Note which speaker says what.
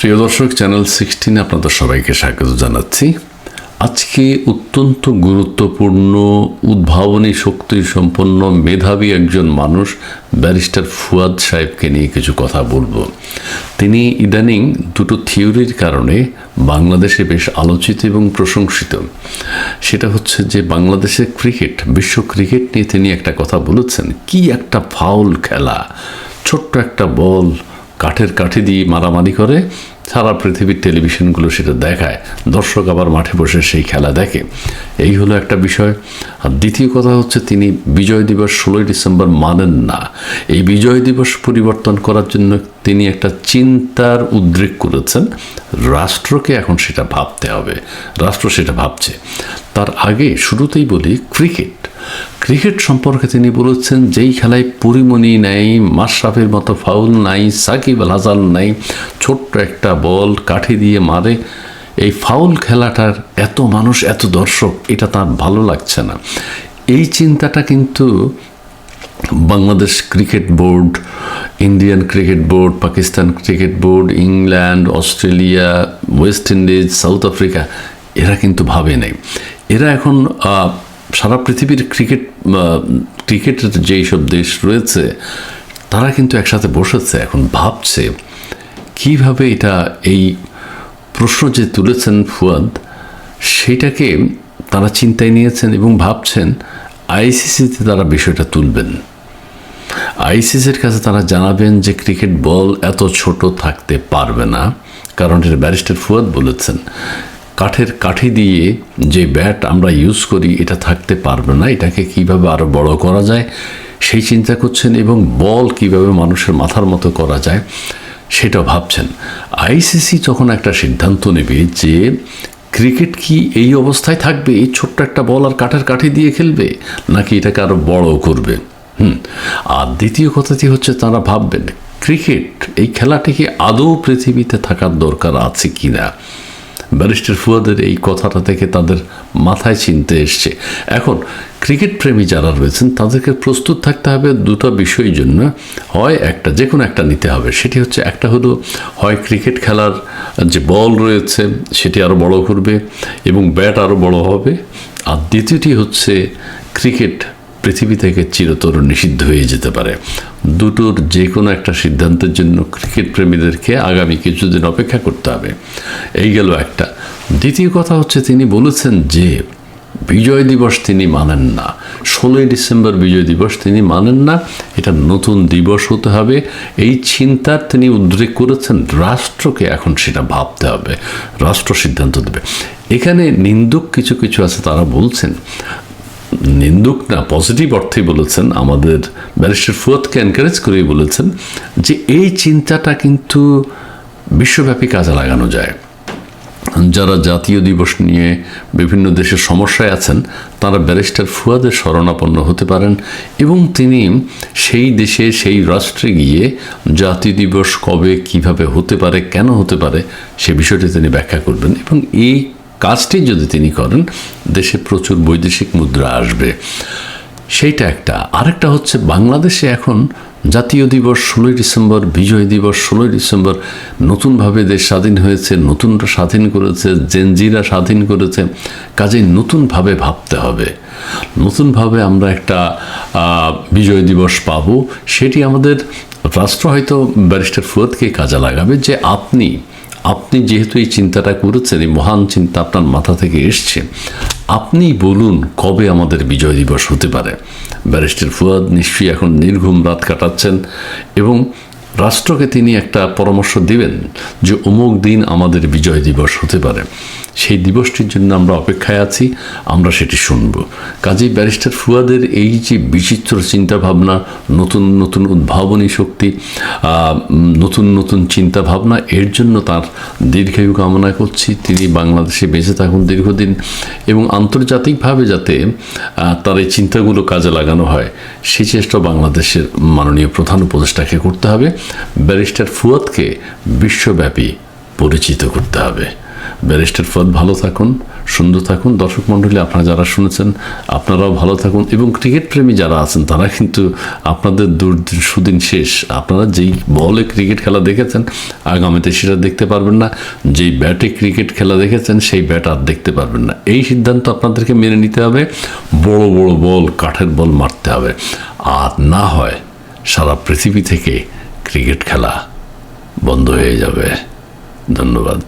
Speaker 1: প্রিয় দর্শক চ্যানেল সিক্সটিনে আপনাদের সবাইকে স্বাগত জানাচ্ছি। আজকে অত্যন্ত গুরুত্বপূর্ণ, উদ্ভাবনী শক্তি সম্পন্ন মেধাবী একজন মানুষ, ব্যারিস্টার ফুয়াদ সাহেবকে নিয়ে কিছু কথা বলব। তিনি ইদানিং দুটো থিওরির কারণে বাংলাদেশে বেশ আলোচিত এবং প্রশংসিত। সেটা হচ্ছে যে, বাংলাদেশের ক্রিকেট, বিশ্ব ক্রিকেট নিয়ে তিনি একটা কথা বলেছেন, কি একটা ফাউল খেলা, ছোট্ট একটা বল কাঠের কাঠি দিয়ে মারামারি করে, সারা পৃথিবীর টেলিভিশনগুলো সেটা দেখায়। দর্শক আবার মাঠে বসে সেই খেলা দেখে। এই হলো একটা বিষয়। আর দ্বিতীয় কথা হচ্ছে তিনি বিজয় দিবস ষোলোই ডিসেম্বর মানেন না। এই বিজয় দিবস পরিবর্তন করার জন্য তিনি একটা চিন্তার উদ্রেক করেছেন। রাষ্ট্রকে এখন সেটা ভাবতে হবে। রাষ্ট্র সেটা ভাবছে। তার আগে শুরুতেই বলি, ক্রিকেট। ক্রিকেট সম্পর্কে তিনি বলেছেন, যেই খেলায় পরিমণি নেই, মাশরাফের মতো ফাউল নাই, সাকিব আল নাই, ছোট্ট একটা বল কাঠি দিয়ে মারে, এই ফাউল খেলাটার এত মানুষ, এত দর্শক, এটা তার ভালো লাগছে না। এই চিন্তাটা কিন্তু Bangladesh cricket board, Indian cricket board, Pakistan cricket board, England, Australia, West Indies, South Africa, এরা কিন্তু ভাবে নেই। এরা এখন সারা পৃথিবীর ক্রিকেট ক্রিকেটের যেই সব দেশ রয়েছে, তারা কিন্তু একসাথে বসেছে এখন, ভাবছে কীভাবে এটা এই প্রশ্ন যে তুলেছেন ফুয়াদ, সেটাকে তারা চিন্তায় নিয়েছেন এবং ভাবছেন আইসিসিতে তারা বিষয়টা তুলবেন। আইসিসির কাছে তারা জানাবেন যে ক্রিকেট বল এত ছোট থাকতে পারবে না, কারণ এটা ব্যারিস্টার ফুয়াদ বলেছেন কাঠের কাঠি দিয়ে যে ব্যাট আমরা ইউজ করি, এটা থাকতে পারবে না। এটাকে কীভাবে আরও বড় করা যায়, সেই চিন্তা করছেন এবং বল কীভাবে মানুষের মাথার মতো করা যায় সেটা ভাবছেন। আইসিসি যখন একটা সিদ্ধান্ত নেবে যে ক্রিকেট কি এই অবস্থায় থাকবে? এই ছোট্ট একটা বল আর কাঠের কাঠি দিয়ে খেলবে? নাকি এটাকে আরও বড় করবে? হুম। আর দ্বিতীয় কথাটি হচ্ছে, তারা ভাববেন, ক্রিকেট এই খেলাটি কি আদৌ পৃথিবীতে থাকার দরকার আছে কি না ব্যারিস্টার ফুয়াদের এই কথাটা থেকে তাদের মাথায় চিনতে এসছে। এখন, ক্রিকেট প্রেমী যারা রয়েছেন, তাদেরকে প্রস্তুত থাকতে হবে দুটো বিষয়ের জন্য। হয় একটা যে কোনো একটা নিতে হবে। সেটি হচ্ছে, একটা হলো, হয় ক্রিকেট খেলার যে বল রয়েছে, সেটি আরও বড় করবে এবং ব্যাট আরও বড় হবে। আর দ্বিতীয়টি হচ্ছে, ক্রিকেট পৃথিবী থেকে চিরতর নিষিদ্ধ হয়ে যেতে পারে। দুটোর যে কোনো একটা সিদ্ধান্তের জন্য ক্রিকেট প্রেমীদেরকে আগামী কিছুদিন অপেক্ষা করতে হবে। এই গেল একটা। দ্বিতীয় কথা হচ্ছে, তিনি বলেছেন যে, বিজয় দিবস তিনি মানেন না। ষোলোই ডিসেম্বর বিজয় দিবস তিনি মানেন না। এটা নতুন দিবস হতে হবে। এই চিন্তার তিনি উদ্রেক করেছেন। রাষ্ট্রকে এখন সেটা ভাবতে হবে। রাষ্ট্র সিদ্ধান্ত দেবে। এখানে নিন্দুক কিছু কিছু আছে, তারা বলছেন নিন্দুক না পজিটিভ অর্থেই বলেছেন। আমাদের ব্যারিস্টার ফুয়াদকে এনকারেজ করেই বলেছেন যে এই চিন্তাটা কিন্তু বিশ্বব্যাপী কাজে লাগানো যায়। যারা জাতীয় দিবস নিয়ে বিভিন্ন দেশের সমস্যায় আছেন, তারা ব্যারিস্টার ফুয়াদের শরণাপন্ন হতে পারেন এবং তিনি সেই দেশে, সেই রাষ্ট্রে গিয়ে জাতীয় দিবস কবে, কীভাবে হতে পারে, কেন হতে পারে, সে বিষয়টি তিনি ব্যাখ্যা করবেন এবং এই কাজটি যদি তিনি করেন, দেশে প্রচুর বৈদেশিক মুদ্রা আসবে। সেইটা একটা। আরেকটা হচ্ছে, বাংলাদেশে এখন জাতীয় দিবস ষোলোই ডিসেম্বর, বিজয় দিবস ষোলোই ডিসেম্বর, নতুনভাবে দেশ স্বাধীন হয়েছে নতুনটা স্বাধীন করেছে, জেনজিরা স্বাধীন করেছে, কাজেই নতুনভাবে ভাবতে হবে। নতুনভাবে আমরা একটা বিজয় দিবস পাবো, সেটি আমাদের রাষ্ট্র হয়তো ব্যারিস্টার ফুয়াদকে কাজে লাগাবে যে আপনি আপনি যেহেতু এই চিন্তাটা করেছেন, এই মহান চিন্তা আপনার মাথা থেকে এসছে, আপনি বলুন কবে আমাদের বিজয় দিবস হতে পারে। ব্যারিস্টার ফুয়াদ নিশ্চয়ই এখন নির্ঘুম রাত কাটাচ্ছেন এবং রাষ্ট্রকে তিনি একটা পরামর্শ দিবেন যে অমুক দিন আমাদের বিজয় দিবস হতে পারে। সেই দিবসটির জন্য আমরা অপেক্ষায় আছি, আমরা সেটি শুনব। কাজেই ব্যারিস্টার ফুয়াদের এই যে বিচিত্র চিন্তাভাবনা, নতুন নতুন উদ্ভাবনী শক্তি নতুন নতুন চিন্তা ভাবনা এর জন্য তার দীর্ঘায়ু কামনা করছি। তিনি বাংলাদেশে বেঁচে থাকুন দীর্ঘদিন এবং আন্তর্জাতিকভাবে যাতে তার এই চিন্তাগুলো কাজে লাগানো হয় সেই চেষ্টা বাংলাদেশের মাননীয় প্রধান উপদেষ্টাকে করতে হবে। ব্যারিস্টার ফুয়াদকে বিশ্বব্যাপী পরিচিত করতে হবে। ব্যারিস্টার ফুয়াদ ভালো থাকুন, সুন্দর থাকুন। দর্শক মণ্ডলী, আপনারা যারা শুনেছেন, আপনারাও ভালো থাকুন। এবং ক্রিকেট প্রেমী যারা আছেন, তারা কিন্তু আপনাদের দূর সুদিন শেষ। আপনারা যেই বলে ক্রিকেট খেলা দেখেছেন, আগামীতে সেটা দেখতে পারবেন না। যেই ব্যাটে ক্রিকেট খেলা দেখেছেন, সেই ব্যাট আর দেখতে পারবেন না। এই সিদ্ধান্ত আপনাদেরকে মেনে নিতে হবে। বড় বড় বল, কাঠের বল মারতে হবে। আর না হয় সারা পৃথিবী থেকে ক্রিকেট খেলা বন্ধ হয়ে যাবে। ধন্যবাদ।